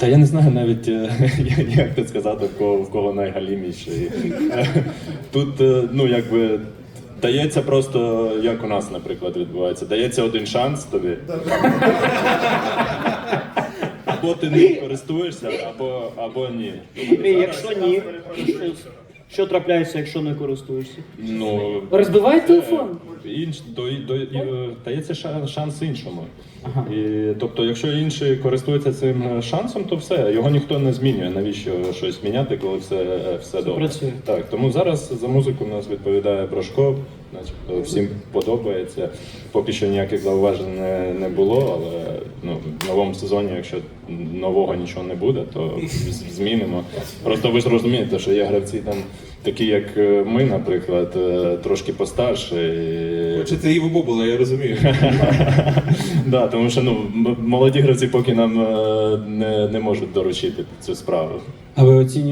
Та я не знаю навіть, е, як це сказати, в кого, в кого найгаліміший. Е, Тут, е, ну, якби. Дається просто, як у нас, наприклад, відбувається. Дається один шанс тобі. Або ти ним користуєшся, або, або ні. І якщо ні, що трапляється, якщо не користуєшся? Ну, Розбивай телефон. Інш, до, до, і, е, дається ша- шанс іншому. І, тобто, якщо інший користується цим е, шансом, то все, його ніхто не змінює. Навіщо щось міняти, коли все, е, все добре? працює. Так, тому зараз за музику нас відповідає Брошко, начебто всім подобається. Поки що ніяких зауважень не, не було, але ну, в новому сезоні, якщо нового нічого не буде, то змінимо. Просто ви ж розумієте, що є гравці там такі, як е, ми, наприклад, е, трошки постарше. І... Чи це і в була, я розумію. Да, тому що ну, молоді гравці поки нам е, не, не можуть доручити цю справу. А ви оцінюєте